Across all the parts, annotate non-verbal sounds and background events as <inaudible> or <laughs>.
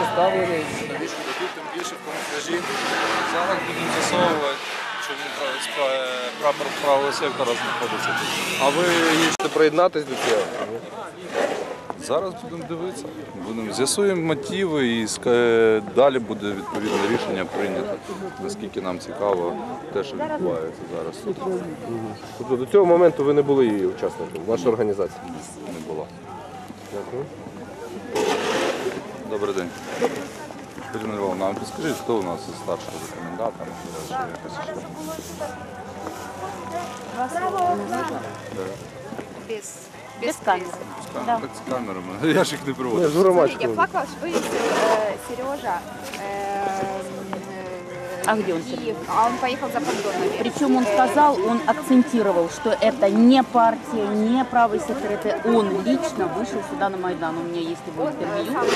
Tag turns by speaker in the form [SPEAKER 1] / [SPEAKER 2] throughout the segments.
[SPEAKER 1] ваше ставлення?
[SPEAKER 2] Тим більше в камуфляжі. Зараз будемо з'ясовувати, чому прапор правого сектора знаходиться тут.
[SPEAKER 1] А ви їдете приєднатись до цього?
[SPEAKER 2] Зараз будемо дивитися. Будемо з'ясуємо мотиви і далі буде відповідне рішення прийнято. Наскільки нам цікаво те, що відбувається зараз тут
[SPEAKER 1] Тобто до цього моменту ви не були її учасником, ваша організація.
[SPEAKER 2] не було.
[SPEAKER 1] Дякую.
[SPEAKER 2] Добрий день. Ірина Львовна, а підскажіть, хто у нас із старшого рекомендата? Можливо, ще якось ще?
[SPEAKER 3] Без,
[SPEAKER 4] Без камеры.
[SPEAKER 2] З камер- Так з камерами. <laughs> Я ж їх не
[SPEAKER 1] Ні,
[SPEAKER 2] проводив.
[SPEAKER 1] з
[SPEAKER 3] Смотрите,
[SPEAKER 1] громадського.
[SPEAKER 3] факт ваш вывесил э, Сережа. э,
[SPEAKER 4] А где он
[SPEAKER 3] Киев, а он поехал за поддонами.
[SPEAKER 4] Причем он сказал, он акцентировал, что это не партия, не правый сектор, это он лично вышел сюда на Майдан. У меня есть его
[SPEAKER 3] Он, э,
[SPEAKER 4] интервью.
[SPEAKER 3] сам, э,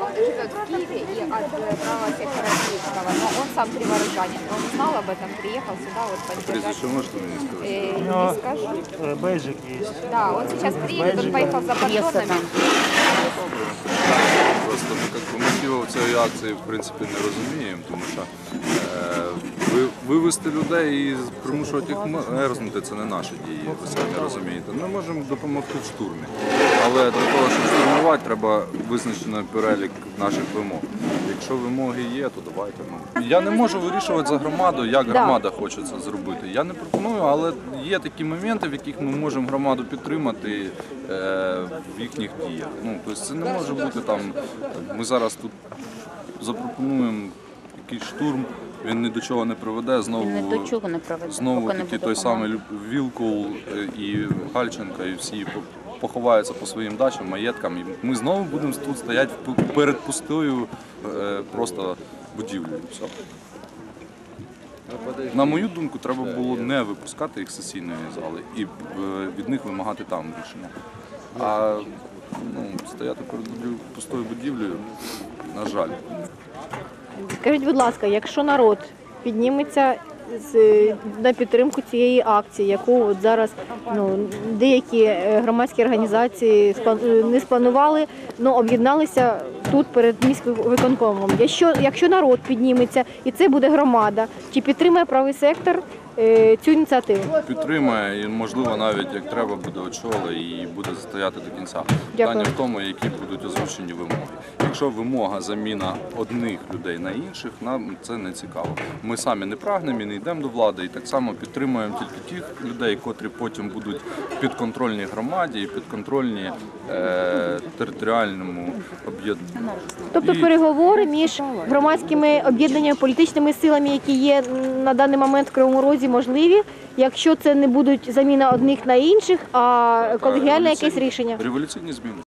[SPEAKER 3] он живет в Киеве и от э, правого сектора Киевского, но он сам приворожанин. Он знал об этом, приехал сюда вот поддержать.
[SPEAKER 2] Прізвище можете мені сказати?
[SPEAKER 3] Э, не скажу.
[SPEAKER 5] Бейджик есть.
[SPEAKER 3] Да, он сейчас приедет, он поехал за
[SPEAKER 4] Пресса
[SPEAKER 2] Просто ми як мотивів цієї акції в принципі не розуміємо, тому що е, ви- вивести людей і примушувати їх мерзнути це не наші дії, ви самі розумієте. Ми можемо допомогти в штурмі. Але для того, щоб штурмувати, треба визначений перелік наших вимог. Якщо вимоги є, то давайте. Ну. Я не можу вирішувати за громаду, як громада хоче це зробити. Я не пропоную, але є такі моменти, в яких ми можемо громаду підтримати в їхніх діях. Ну, тобто це не може бути там. Ми зараз тут запропонуємо якийсь штурм, він ні до чого не приведе. Знову
[SPEAKER 4] Він ні до чого не приведе,
[SPEAKER 2] Знову
[SPEAKER 4] поки не буде
[SPEAKER 2] той самий
[SPEAKER 4] команди.
[SPEAKER 2] Вілкул е, і Гальченка, і всі поховаються по своїм дачам, маєткам. І ми знову будемо тут стояти перед пустою е, просто будівлею. Все. На мою думку, треба було не випускати їх з сесійної зали і е, від них вимагати там рішення. А ну, стояти перед пустою будівлею, на жаль.
[SPEAKER 6] Скажіть, будь ласка, якщо народ підніметься на підтримку цієї акції, яку от зараз ну, деякі е, громадські організації е, не спланували, ну об'єдналися тут перед міськвиконкомом. Якщо, якщо народ підніметься і це буде громада, чи підтримає правий сектор е, цю ініціативу?
[SPEAKER 2] підтримає і, можливо, навіть як треба буде очоле і буде стояти до кінця.
[SPEAKER 6] Дякую.
[SPEAKER 2] Питання в тому, які будуть озвучені вимоги. Якщо вимога заміна одних людей на інших, нам це не цікаво. Ми самі не прагнемо і не йдемо до влади, і так само підтримуємо тільки тих людей, котрі потім будуть підконтрольні громаді і підконтрольні е, територіальному об'єднанню.
[SPEAKER 6] Тобто переговори між громадськими об'єднаннями, політичними силами, які є на даний момент в Кривому Розі, можливі, якщо це не будуть заміна одних на інших, а колегіальне якесь рішення.
[SPEAKER 2] Революційні зміни.